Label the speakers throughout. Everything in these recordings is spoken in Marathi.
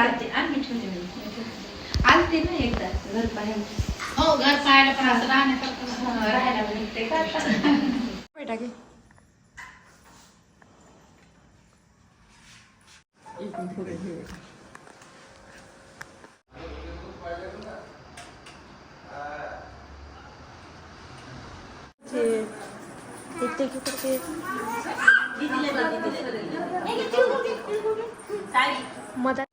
Speaker 1: आलते आम्ही ठेवते मी आलते ना एकदा घर पाहायला.
Speaker 2: हो घर पाहायला पण असं राहण्यासारखं
Speaker 1: राहायला पण ते करतात
Speaker 3: बेटा घे इकडून पुढे घे बेटा. ते- ते- ते- ते- ते- मधात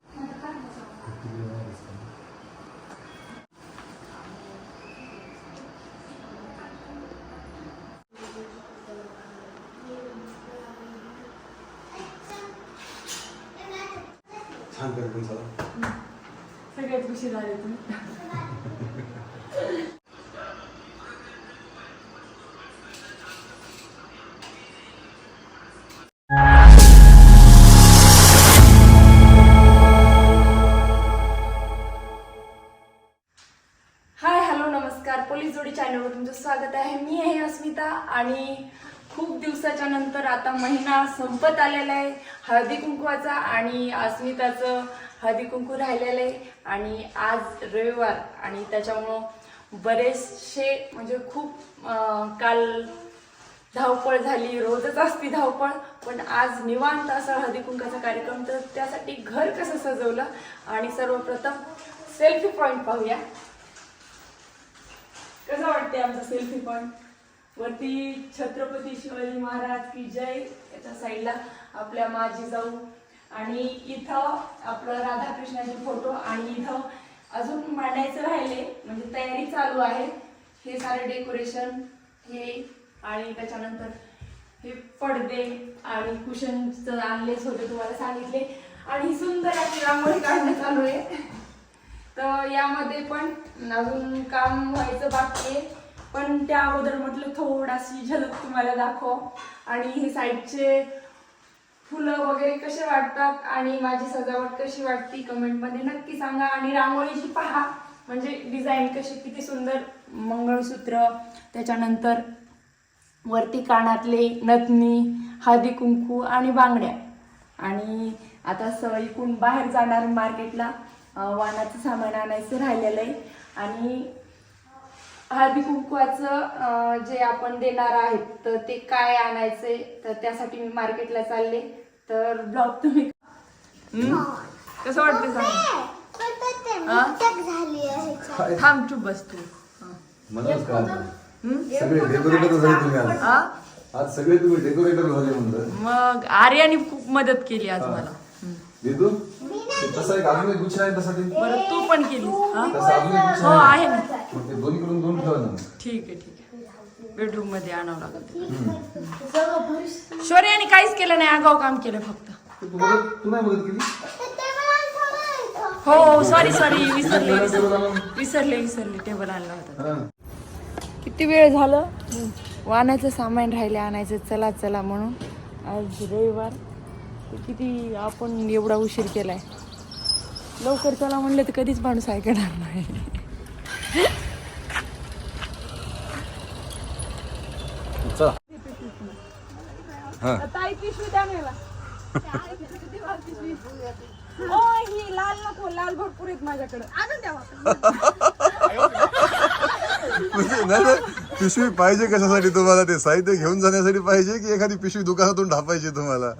Speaker 4: छान कार्यक्रम झाला
Speaker 3: सगळ्यात उशीर आले तुम्ही. महिना संपत आलेला आहे. हळदी कुंकवाचा आणि अस्मिताचं हळदी कुंकू राहिलेलं आहे. आणि आज रविवार आणि त्याच्यामुळं बरेचसे म्हणजे खूप काल धावपळ झाली रोजच असती धावपळ पण आज निवांत असा हळदी कुंकाचा कार्यक्रम. तर त्यासाठी घर कसं सजवलं? आणि सर्वप्रथम सेल्फी पॉईंट पाहूया. कसं वाटते आमचा सेल्फी पॉईंट वरती छत्रपती शिवाजी महाराज की जय याच्या साईडला आपल्या माझी जाऊ. आणि इथं आपलं राधाकृष्णाचे फोटो आणि इथं अजून मांडायचं राहिले म्हणजे तयारी चालू आहे. हे सारे डेकोरेशन हे आणि त्याच्यानंतर हे पडदे आणि कुशनचं आणलेच होते तुम्हाला सांगितले. आणि सुंदर अशी रांगोळी काढणं चालू आहे. तर यामध्ये पण अजून काम व्हायचं बाकी आहे. पण त्या अगोदर म्हटलं थोडाशी झलक तुम्हाला दाखव. आणि हे साईडचे फुलं वगैरे कसे वाटतात आणि माझी सजावट कशी वाटते कमेंटमध्ये नक्की सांगा. आणि रांगोळीची पहा म्हणजे डिझाईन कशी किती सुंदर मंगळसूत्र. त्याच्यानंतर वरती कानातले नथनी हळदी कुंकू आणि बांगड्या. आणि आता सवयीकून बाहेर जाणार मार्केटला. वाहनाचं सामान आणायचं राहिलेलं आहे. आणि हळदी कुंकवाचं जे आपण देणार आहेत तर ते काय आणायचंय तर त्यासाठी मी मार्केटला चालले. तर ब्लॉग तुम्ही? कसं वाटतं सांग? हा? थांब चुप बस तू.
Speaker 4: आज. सगळे तुम्ही डेकोरेटर झाले
Speaker 3: मग आर्याने खूप मदत केली आज मला.
Speaker 4: तसा ते?
Speaker 3: पण केली हा? हो
Speaker 4: आहे
Speaker 3: ना.
Speaker 4: मग ते दोन्ही कडून दोन ठेवा ना
Speaker 3: ठीक आहे ठीक आहे. बेडरूममध्ये आणावं लागेल शौर्याने काहीच केलं नाही आगाव काम केलं फक्त.
Speaker 4: ते तू मदत तू नाही मदत केली?
Speaker 3: हो सॉरी सॉरी विसरले विसरले. विसरले विसरले टेबल आणला होता.
Speaker 4: हा.
Speaker 3: किती वेळ झालं? वाहनाचं सामान राहिले आणायचं चला चला म्हणून. आज रविवार. तर किती आपण एवढा उशीर केलाय. लवकर चला म्हणलं तर कधीच माणूस ऐकणार नाही.
Speaker 4: चला. हा.
Speaker 3: ताई पिशवी द्या मला. ओ ही लाल नको लाल भरपूर आहेत माझ्याकडे. आणून द्या
Speaker 4: म्हणजे नाही नाही, पिशवी पाहिजे कशासाठी तुम्हाला? ते साहित्य घेऊन जाण्यासाठी पाहिजे की एखादी पिशवी दुकानातून ढापायची तुम्हाला?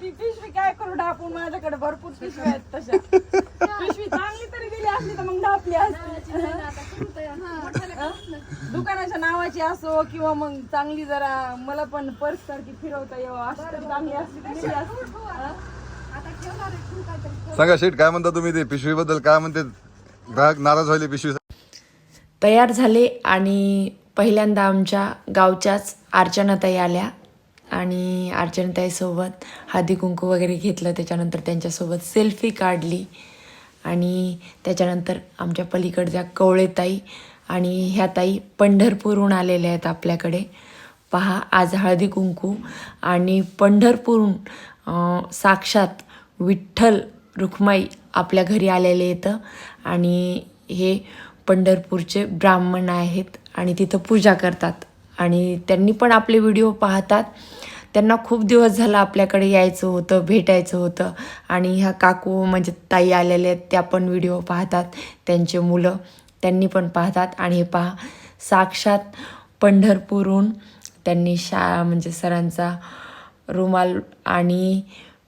Speaker 3: ती पिशवी काय करू ढापून? माझ्याकडे भरपूर पिशवी आहेत तशा. पिशवी चांगली असली तर मग ढापली असती. दुकानाच्या नावाची असो किंवा मग चांगली जरा मला पण पर्स सारखी फिरवता यावं अशी तरी चांगली असली असती. हा?
Speaker 4: सांगा शेठ काय म्हणता तुम्ही ते पिशवीबद्दल? काय म्हणते? ग्राहक नाराज व्हायले पिशवी
Speaker 5: तयार झाले आणि पहिल्यांदा आमच्या गावच्याच अर्चनाताई आल्या आणि अर्चनाताईसोबत हळदी कुंकू वगैरे घेतलं. त्याच्यानंतर त्यांच्यासोबत सेल्फी काढली. आणि त्याच्यानंतर आमच्या पलीकडच्या कवळेताई आणि ह्या ताई पंढरपूरहून आलेल्या आहेत आपल्याकडे. पहा आज हळदी कुंकू आणि पंढरपूरहून साक्षात विठ्ठल रुक्माई आपल्या घरी आलेले येतं आणि हे पंढरपूरचे ब्राह्मण आहेत आणि तिथं पूजा करतात आणि त्यांनी पण आपले व्हिडिओ पाहतात. त्यांना खूप दिवस झाला आपल्याकडे यायचं होतं भेटायचं होतं. आणि ह्या काकू म्हणजे ताई आलेल्या आहेत त्या पण व्हिडिओ पाहतात. त्यांचे मुलं त्यांनी पण पाहतात. आणि हे पहा साक्षात पंढरपूरहून त्यांनी शा म्हणजे सरांचा रुमाल आणि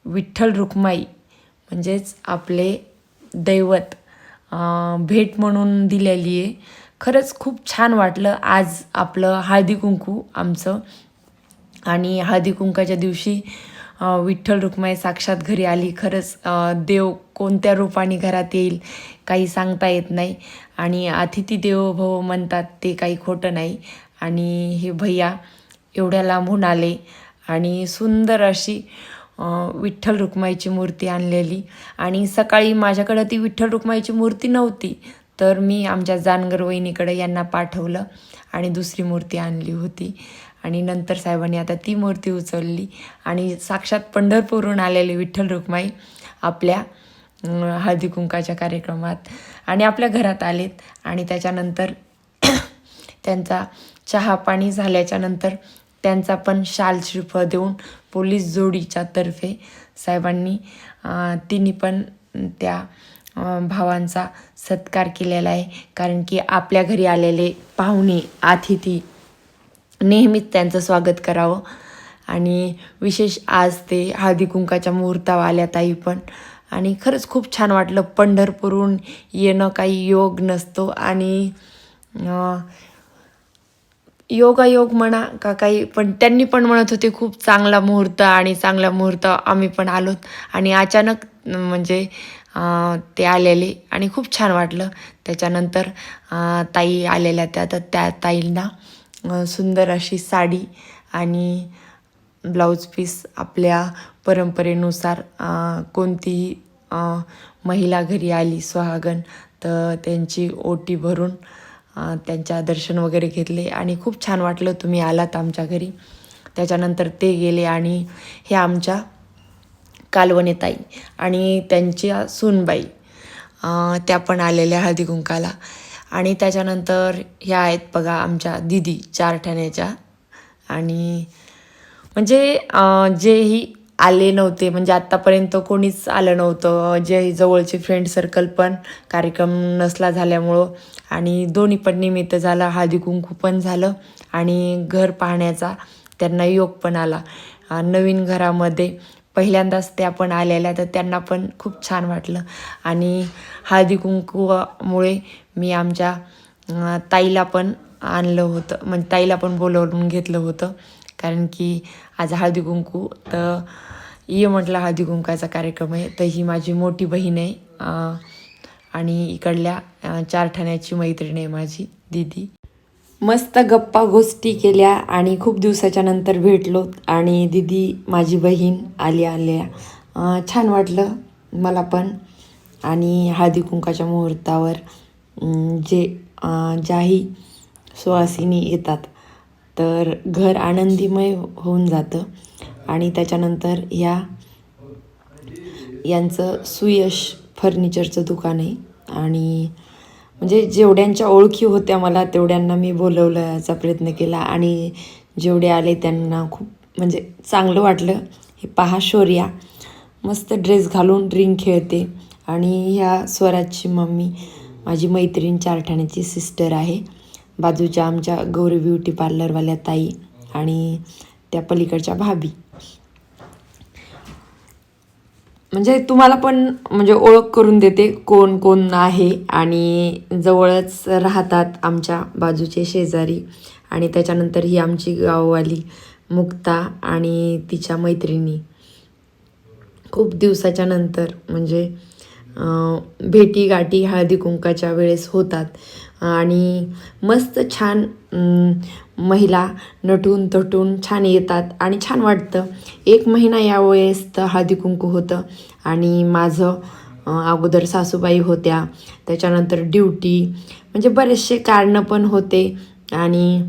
Speaker 5: विठ्ठल रुक्माई म्हणजेच आपले दैवत भेट म्हणून दिलेली आहे. खरंच खूप छान वाटलं आज आपलं हळदी कुंकू आमचं. आणि हळदी कुंकाच्या दिवशी विठ्ठल रुक्माई साक्षात घरी आली. खरंच देव कोणत्या रूपाने घरात येईल काही सांगता येत नाही. आणि अतिथी देवो भव म्हणतात ते काही खोटं नाही. आणि हे भैया एवढ्या लांबून आले आणि सुंदर अशी विठ्ठल रुक्माईची मूर्ती आणलेली. आणि सकाळी माझ्याकडं ती विठ्ठल रुक्माईची मूर्ती नव्हती. तर मी आमच्या जानगर वहिनीकडे यांना पाठवलं आणि दुसरी मूर्ती आणली होती. आणि नंतर साहेबांनी आता ती मूर्ती उचलली. आणि साक्षात पंढरपूरहून आलेली विठ्ठल रुक्माई आपल्या हळदी कुंकाच्या कार्यक्रमात आणि आपल्या घरात आलेत. आणि त्याच्यानंतर त्यांचा चहा पाणी झाल्याच्यानंतर त्यांचा पण शाल श्रीफळ देऊन पोलीस जोडीच्या तर्फे साहेबांनी तिने तिन्ही पण त्या भावांचा सत्कार केलेला आहे. कारण की आपल्या घरी आलेले पाहुणे अतिथी नेहमीच त्यांचं स्वागत करावं. आणि विशेष आज ते हळदी कुंकाच्या मुहूर्तावर आल्या ताई पण. आणि खरंच खूप छान वाटलं. पंढरपूरहून येणं काही योग नसतो. आणि योगायोग म्हणा का काही पण त्यांनी पण म्हणत होते खूप चांगला मुहूर्त आणि चांगला मुहूर्त आम्ही पण आलोत. आणि अचानक म्हणजे ते आलेले आणि खूप छान वाटलं. त्याच्यानंतर ताई आलेल्या त्या तर त्या ताईंना सुंदर अशी साडी आणि ब्लाऊज पीस आपल्या परंपरेनुसार कोणतीही महिला घरी आली सुहागण तर त्यांची ओटी भरून त्यांच्या दर्शन वगैरे घेतले आणि खूप छान वाटलं तुम्ही आलात आमच्या घरी. त्याच्यानंतर ते गेले आणि हे आमच्या कालवणेताई आणि त्यांच्या सूनबाई. त्या पण आलेल्या हळदी कुंकाला आणि त्याच्यानंतर ह्या आहेत बघा आमच्या दिदी चार ठाण्याच्या. आणि म्हणजे जेही आले नव्हते म्हणजे आत्तापर्यंत कोणीच आलं नव्हतं. जे जवळचे फ्रेंड सर्कल पण कार्यक्रम नसला झाल्यामुळं. आणि दोन्ही पण निमित्त झालं हळदी कुंकू पण झालं आणि घर पाहण्याचा त्यांना योग पण आला. नवीन घरामध्ये पहिल्यांदाच त्या पण आलेल्या तर त्यांना पण खूप छान वाटलं. आणि हळदी कुंकूमुळे मी आमच्या ताईला पण आणलं होतं. म्हणजे ताईला पण बोलवून घेतलं होतं. कारण की आज हळदी कुंकू तर ये म्हटलं हळदी कुंकाचा कार्यक्रम आहे. तर ही माझी मोठी बहीण आहे. आणि इकडल्या चार ठाण्याची मैत्रीण आहे माझी दीदी. मस्त गप्पा गोष्टी केल्या आणि खूप दिवसाच्या नंतर भेटलो आणि दीदी माझी बहीण आली आल्या. छान वाटलं मला पण. आणि हळदी कुंकाच्या मुहूर्तावर जे ज्याही सुवासिनी येतात तर घर आनंदीमय होऊन जातं. आणि त्याच्यानंतर या यांचं सुयश फर्निचरचं दुकान आहे. आणि म्हणजे जेवढ्यांच्या ओळखी होत्या मला तेवढ्यांना मी बोलवल्याचा प्रयत्न केला. आणि जेवढे आले त्यांना खूप म्हणजे चांगलं वाटलं. हे पहा शौर्या मस्त ड्रेस घालून ड्रिंक खेळते. आणि ह्या स्वराजची मम्मी माझी मैत्रीण चारठाण्याची सिस्टर आहे. बाजूच्या आमच्या गौरी ब्युटी पार्लरवाल्या ताई आणि त्या पलीकडच्या भाभी. म्हणजे तुम्हाला पण म्हणजे ओळख करून देते कोण कोण आहे आणि जवळच राहतात आमच्या बाजूचे शेजारी. आणि त्याच्यानंतर ही आमची गाववाली मुक्ता आणि तिच्या मैत्रिणी. खूप दिवसाच्या नंतर म्हणजे भेटी गाठी हळदी कुंकाच्या वेळेस होतात. आणि मस्त छान महिला नटून तटून छान येतात आणि छान वाटतं. एक महिना यावेळेस तर हळदी कुंकू होतं आणि माझं अगोदर सासूबाई होत्या. त्याच्यानंतर ड्युटी म्हणजे बरेचसे कारणं पण होते आणि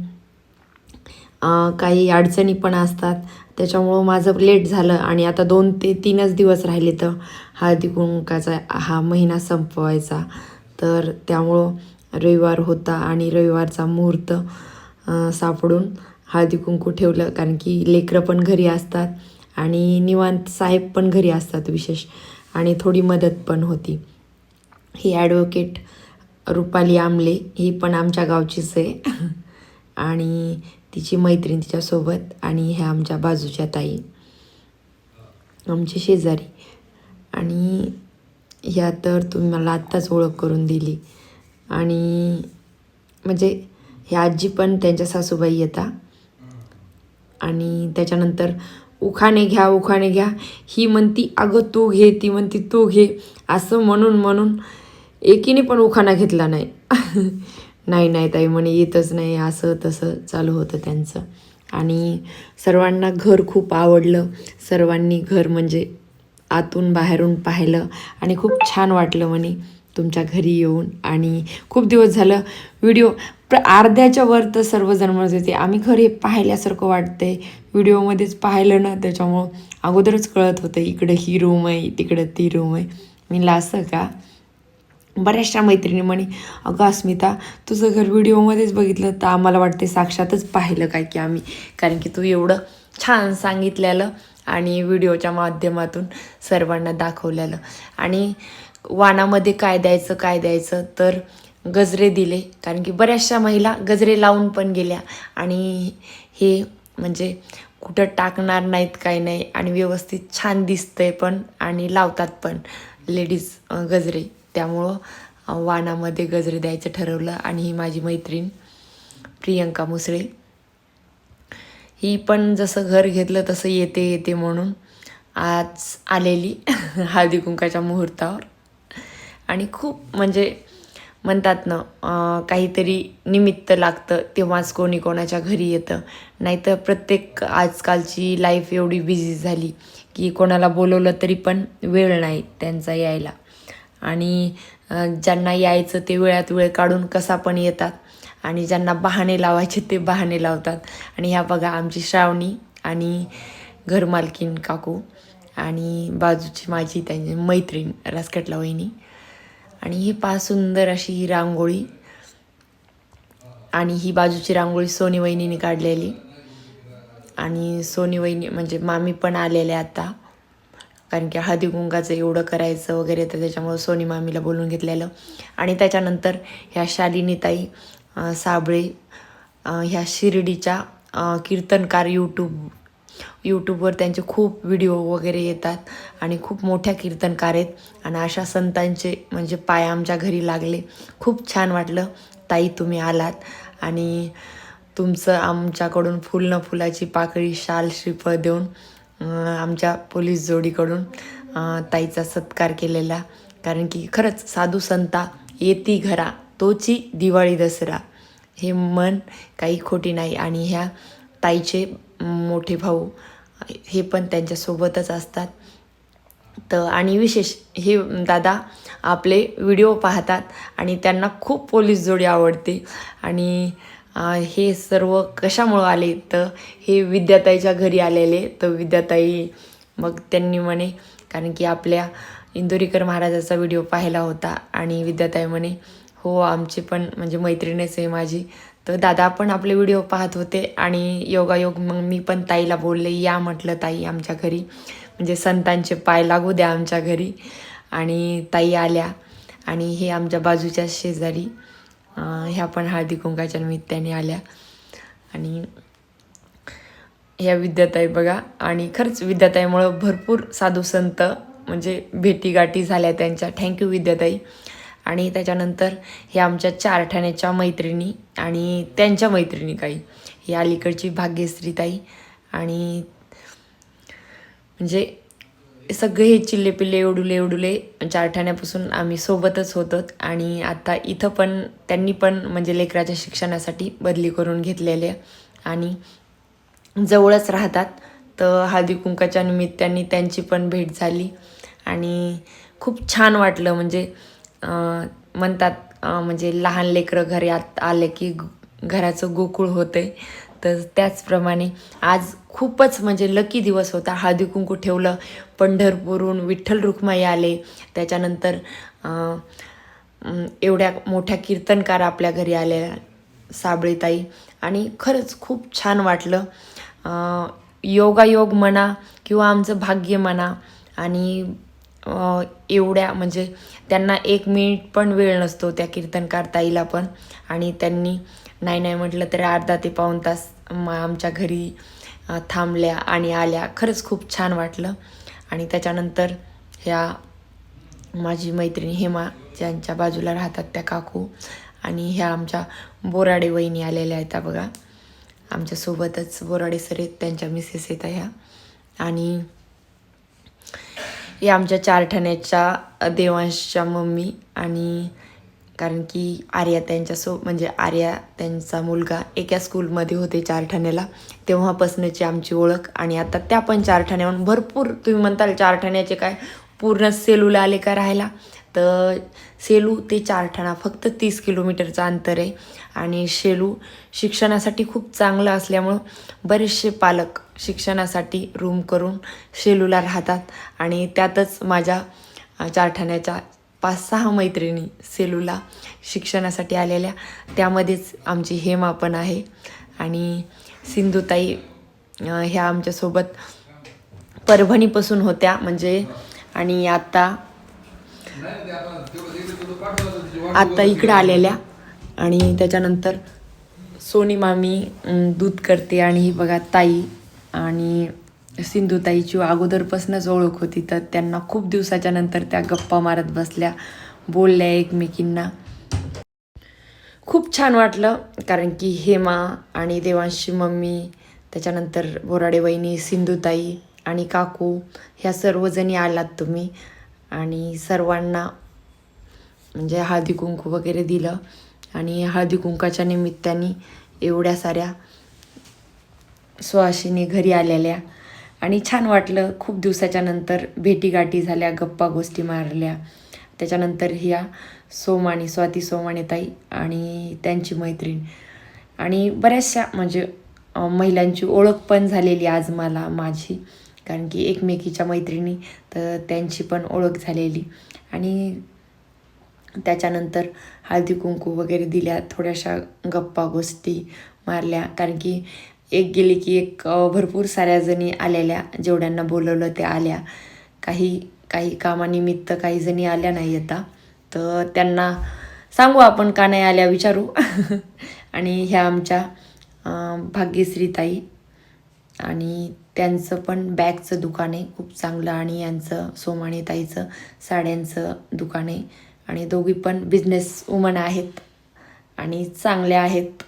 Speaker 5: काही अडचणी पण असतात. त्याच्यामुळं माझं लेट झालं आणि आता दोन ते तीनच दिवस राहिले तर हळदी कुंकाचा हा महिना संपवायचा. तर त्यामुळं रविवार होता आणि रविवारचा मुहूर्त सापडून हळदी कुंकू ठेवलं. कारण की लेकरं पण घरी असतात आणि निवांत साहेब पण घरी असतात विशेष. आणि थोडी मदत पण होती. ही ॲडव्होकेट रुपाली आमले ही पण आमच्या गावचीच आहे. आणि तिची मैत्रीण तिच्यासोबत आणि ह्या आमच्या बाजूच्या ताई. आमचे शेजारी. आणि ह्या तर तुम्ही मला आत्ताच ओळख करून दिली. आणि म्हणजे ह्या आजी पण त्यांच्या सासूबाई येतात आणि त्याच्यानंतर उखाणे घ्या उखाणे घ्या. ही म्हणती अगं तू घे ती म्हणती तू घे. असं म्हणून म्हणून एकीने पण उखाणा घेतला नाही. नाही नाही ताई म्हणे येतच नाही. असं तसं चालू होतं त्यांचं. आणि सर्वांना घर खूप आवडलं. सर्वांनी घर म्हणजे आतून बाहेरून पाहिलं आणि खूप छान वाटलं म्हणे. तुमच्या घरी येऊन. आणि खूप दिवस झालं व्हिडिओ प्र अर्ध्याच्या वर तर सर्वजण म्हणत होते. आम्ही खरं हे पाहिल्यासारखं वाटतंय. व्हिडिओमध्येच पाहिलं ना त्याच्यामुळं अगोदरच कळत होतं इकडं ही रूम आहे तिकडं ती रूम आहे. मी असं का? बऱ्याचशा मैत्रिणी म्हणे अगं अस्मिता तुझं घर व्हिडिओमध्येच बघितलं तर आम्हाला वाटते साक्षातच पाहिलं काय की आम्ही. कारण की तू एवढं छान सांगितलेलं आणि व्हिडिओच्या माध्यमातून सर्वांना दाखवलेलं. आणि वानामध्ये काय द्यायचं काय द्यायचं तर गजरे दिले. कारण की बऱ्याचशा महिला गजरे लावून पण गेल्या. आणि हे म्हणजे कुठं टाकणार नाहीत काय नाही आणि व्यवस्थित छान दिसतंय पण आणि लावतात पण लेडीज गजरे. त्यामुळं वाणामध्ये वानामध्ये गजरे द्यायचं ठरवलं आणि ही माझी मैत्रीण प्रियंका मुसळे. ही पण जसं घर घेतलं तसं येते येते म्हणून आज आलेली हळदी कुंकाच्या मुहूर्तावर. आणि खूप म्हणजे म्हणतात ना काहीतरी निमित्त लागतं तेव्हाच कोणी कोणाच्या घरी येतं. नाहीतर प्रत्येक आजकालची लाईफ एवढी बिझी झाली की कोणाला बोलवलं तरी पण वेळ नाही त्यांचा यायला. आणि ज्यांना यायचं ते वेळात वेळ काढून कसा पण येतात आणि ज्यांना बहाणे लावायचे ते बहाणे लावतात. आणि ह्या बघा आमची श्रावणी आणि घरमालकीन काकू आणि बाजूची माझी त्यांची मैत्रीण रासकटला वहिनी. आणि ही पा सुंदर अशी ही रांगोळी. आणि ही बाजूची रांगोळी सोनी वहिनीने काढलेली. आणि सोनी वहिनी म्हणजे मामी पण आलेल्या आता. कारण की हळदी कुंकाचं एवढं करायचं वगैरे तर त्याच्यामुळं सोनी मामीला बोलून घेतलेलं. आणि त्याच्यानंतर ह्या शालिनीताई साबळे ह्या शिर्डीच्या कीर्तनकार यूट्यूब यूट्यूबवर त्यांचे खूप व्हिडिओ वगैरे येतात आणि खूप मोठ्या कीर्तनकार आहेत. आणि अशा संतांचे म्हणजे पाय आमच्या घरी लागले. खूप छान वाटलं. ताई तुम्ही आलात. आणि तुमचं आमच्याकडून फुल न फुलाची पाकळी शाल श्रीफळ देऊन आमच्या पोलीस जोडीकडून ताईचा सत्कार केलेला. कारण की खरंच साधू संता येती घरा तोची दिवाळी दसरा. हे मन काही खोटी नाही. आणि ह्या ताईचे मोठे भाऊ हे पण त्यांच्यासोबतच असतात. तर आणि विशेष हे दादा आपले व्हिडिओ पाहतात आणि त्यांना खूप पोलीस जोडी आवडते. आणि हे सर्व कशामुळं आले? तर हे विद्याताईच्या घरी आलेले. तर विद्याताई मग त्यांनी म्हणे कारण की आपल्या इंदोरीकर महाराजाचा व्हिडिओ पाहिला होता. आणि विद्याताई म्हणे हो आमची पण म्हणजे मैत्रीणच आहे माझी. तर दादा पण आपले व्हिडिओ पाहत होते आणि योगायोग मग मी पण ताईला बोलले या म्हटलं ताई आमच्या घरी. म्हणजे संतांचे पाय लागू द्या आमच्या घरी. आणि ताई आल्या आणि हे आमच्या बाजूच्या शेजारी ह्या पण हळदी कुंकाच्या निमित्ताने आल्या. आणि ह्या विद्याताई बघा आणि खरंच विद्याताईमुळं भरपूर साधू संत म्हणजे भेटीगाठी झाल्या त्यांच्या. थँक्यू विद्याताई. आणि त्याच्यानंतर हे आमच्या चार ठाण्याच्या मैत्रिणी आणि त्यांच्या मैत्रिणी काही. ही अलीकडची भाग्यश्रीताई आणि म्हणजे सगळे हे चिल्ले पिल्ले एवढुले एवढुले चार ठाण्यापासून आम्ही सोबतच होतो आणि आता इथं पण त्यांनी पण म्हणजे लेकराच्या शिक्षणासाठी बदली करून घेतलेल्या आणि जवळच राहतात. तर हळदी कुंकाच्या निमित्ताने त्यांची पण भेट झाली आणि खूप छान वाटलं म्हणजे म्हणतात म्हणजे लहान लेकरं घरी आत आले की घराचं गोकुळ होते तर त्याचप्रमाणे आज खूपच म्हणजे लकी दिवस होता. हळदी कुंकू ठेवलं पंढरपूरहून विठ्ठल रुक्माई आले. त्याच्यानंतर एवढ्या मोठ्या कीर्तनकार आपल्या घरी आल्या साबळीताई. आणि खरंच खूप छान वाटलं. योगायोग म्हणा किंवा आमचं भाग्य म्हणा आणि एवढ्या म्हणजे त्यांना एक मिनिट पण वेळ नसतो त्या कीर्तनकार ताईला पण. आणि त्यांनी नाही नाही म्हटलं तरी अर्धा ते पाऊण तास आमच्या घरी थांबल्या आणि आल्या. खरंच खूप छान वाटलं. आणि त्याच्यानंतर ह्या माझी मैत्रीण हेमा ज्यांच्या बाजूला राहतात त्या काकू आणि ह्या आमच्या बोराडे वहिनी आलेल्या आहेत त्या बघा. आमच्यासोबतच बोराडे सर आहेत त्यांच्या मिसेस आहेत ह्या. आणि या आमच्या चार ठाण्याच्या देवांशच्या मम्मी आणि कारण की आर्या त्यांच्यासो म्हणजे आर्या त्यांचा मुलगा एका स्कूलमध्ये होते चार ठाण्याला तेव्हापासूनची आमची ओळख आणि आता त्या पण चार ठाण्याहून भरपूर तुम्ही म्हणताल चार ठाण्याचे काय पूर्ण सेलूला आले का राहायला? तर सेलू ते चारठाणा फक्त तीस किलोमीटरचं अंतर आहे आणि शेलू शिक्षणासाठी खूप चांगलं असल्यामुळं बरेचसे पालक शिक्षणासाठी रूम करून शेलूला राहतात. आणि त्यातच माझ्या चारठाण्याच्या पाच सहा मैत्रिणी सेलूला शिक्षणासाठी आलेल्या. त्यामध्येच आमची हेमा पण आहे. आणि सिंधुताई ह्या आमच्यासोबत परभणीपासून होत्या. म्हणजे आणि आता आत्ता इकडं आलेल्या. आणि त्याच्यानंतर सोनी मामी दूध करते. आणि ही बघा ताई. आणि सिंधुताईची अगोदरपासूनच ओळख होती तर त्यांना खूप दिवसाच्या नंतर त्या गप्पा मारत बसल्या बोलल्या एकमेकींना. खूप छान वाटलं कारण की हेमा आणि देवांशी मम्मी त्याच्यानंतर बोराडे वहिनी सिंधुताई आणि काकू ह्या सर्वजणी आलात तुम्ही. आणि सर्वांना म्हणजे हळदी कुंकू वगैरे दिलं. आणि हळदी कुंकाच्या निमित्ताने एवढ्या साऱ्या सुहाशिनी घरी आलेल्या. आणि छान वाटलं खूप दिवसाच्या नंतर भेटीगाठी झाल्या गप्पा गोष्टी मारल्या. त्याच्यानंतर ह्या सोमाणी स्वाती सोमाणे ताई आणि त्यांची मैत्रीण. आणि बऱ्याचशा म्हणजे महिलांची ओळख पण झालेली आज मला माझी. कारण की एकमेकीच्या मैत्रिणी तर त्यांची पण ओळख झालेली. आणि त्याच्यानंतर हळदी कुंकू वगैरे दिल्या थोड्याशा गप्पा गोष्टी मारल्या. कारण की एक गेली की एक भरपूर साऱ्या जणी आलेल्या जेवढ्यांना बोलवलं ते आल्या. काही काही कामानिमित्त काही जणी आल्या नाही आता. तर त्यांना सांगू आपण का नाही आल्या विचारू. आणि ह्या आमच्या भाग्यश्रीताई आणि त्यांचं पण बॅगचं दुकान आहे खूप चांगलं. आणि यांचं सोमाणी ताईचं साड्यांचं दुकान आहे. आणि दोघी पण बिझनेस वुमन आहेत आणि चांगल्या आहेत.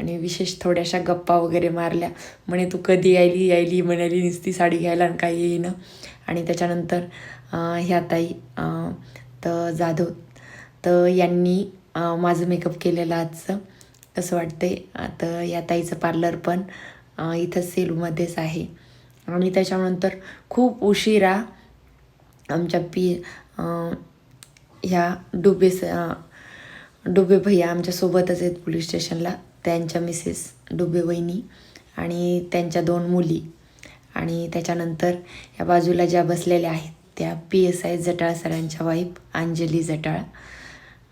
Speaker 5: आणि विशेष थोड्याशा गप्पा वगैरे मारल्या. म्हणे तू कधी यायली? यायली म्हणाली नुसती साडी घ्यायला आणि काही येईनं. आणि त्याच्यानंतर ह्या ताई तर जाधव तर यांनी माझं मेकअप केलेलं आजचं. असं वाटतंय. तर या ताईचं पार्लर पण इथं सेलूमध्येच आहे. आणि त्याच्यानंतर खूप उशिरा आमच्या पी ह्या डुबे स डुबे भैया आमच्यासोबतच आहेत पोलीस स्टेशनला. त्यांच्या मिसेस डुबे वहिनी आणि त्यांच्या दोन मुली. आणि त्याच्यानंतर या बाजूला ज्या बसलेल्या आहेत त्या पी एस आय जटाळ सरांच्या वाईफ अंजली जटाळ.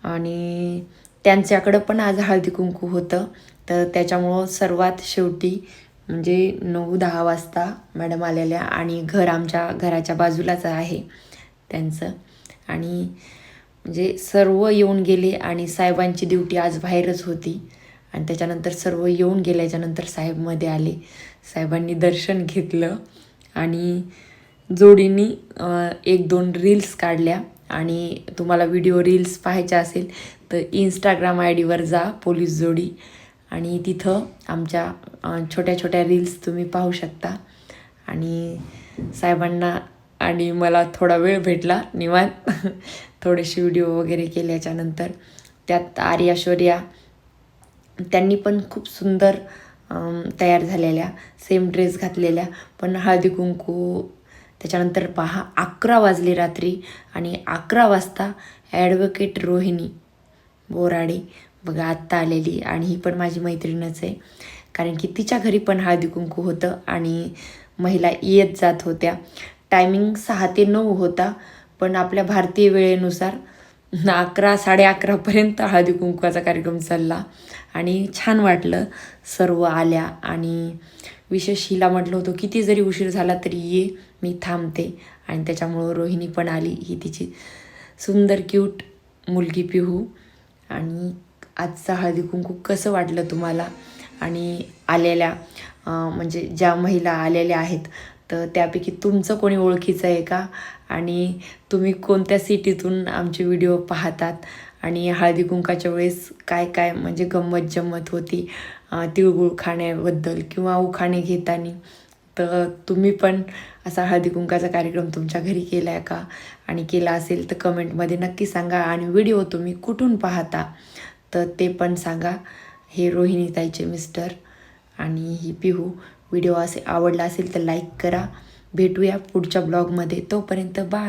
Speaker 5: आणि त्यांच्याकडं पण आज हळदी कुंकू होतं. तर त्याच्यामुळं सर्वात शेवटी म्हणजे नऊ दहा वाजता मॅडम आलेल्या आणि घर आमच्या घराच्या बाजूलाच आहे त्यांचं. आणि म्हणजे सर्व येऊन गेले आणि साहेबांची ड्युटी आज बाहेरच होती. आणि त्याच्यानंतर सर्व येऊन गेल्याच्यानंतर साहेबमध्ये आले. साहेबांनी दर्शन घेतलं आणि जोडीनी एक दोन रील्स काढल्या. आणि तुम्हाला व्हिडिओ रील्स पाहायच्या असेल तर इंस्टाग्राम आय डीवर जा पोलीस जोडी. आणि तिथं आमच्या छोट्या छोट्या रील्स तुम्ही पाहू शकता. आणि साहेबांना आणि मला थोडा वेळ भेटला निवांत. थोडेसे व्हिडिओ वगैरे केल्याच्यानंतर. त्यात आर्याश्वर्या त्यांनी पण खूप सुंदर तयार झालेल्या सेम ड्रेस घातलेल्या. पण हळदी कुंकू त्याच्यानंतर पहा अकरा वाजले रात्री आणि अकरा वाजता ॲडव्होकेट रोहिणी बोराडे बघा आत्ता आलेली आणि ही पण माझी मैत्रीणच आहे. कारण की तिच्या घरी पण हळदी कुंकू होतं आणि महिला येत जात होत्या. टायमिंग सहा ते नऊ होता पण आपल्या भारतीय वेळेनुसार अकरा साडे अकरापर्यंत हळदी कुंकवाचा कार्यक्रम चालला. आणि छान वाटलं. सर्व आल्या आणि विशेष हिला म्हटलं होतं किती जरी उशीर झाला तरी ये मी थांबते. आणि त्याच्यामुळं रोहिणी पण आली. ही तिची सुंदर क्यूट मुलगी पिहू. आणि आजचा हळदी कुंकू कसं वाटलं तुम्हाला? आणि आलेल्या म्हणजे ज्या महिला आलेल्या आहेत तर त्यापैकी तुमचं कोणी ओळखीचं आहे का? आणि तुम्ही कोणत्या सिटीतून आमचे व्हिडिओ पाहतात? आणि हळदी कुंकाच्या वेळेस काय काय म्हणजे गंमत जम्मत होती तिळगुळ खाण्याबद्दल किंवा उखाणे घेताना. तर तुम्ही पण असा हळदी कुंकाचा कार्यक्रम तुमच्या घरी केला आहे का? आणि केला असेल तर कमेंटमध्ये नक्की सांगा आणि व्हिडिओ तुम्ही कुठून पाहता तर ते पण सांगा. हे रोहिणीताईचे मिस्टर आणि ही पिहू. व्हिडिओ असे आवडला असेल तर लाईक करा. भेटूया पुढच्या ब्लॉगमध्ये. तोपर्यंत बाय.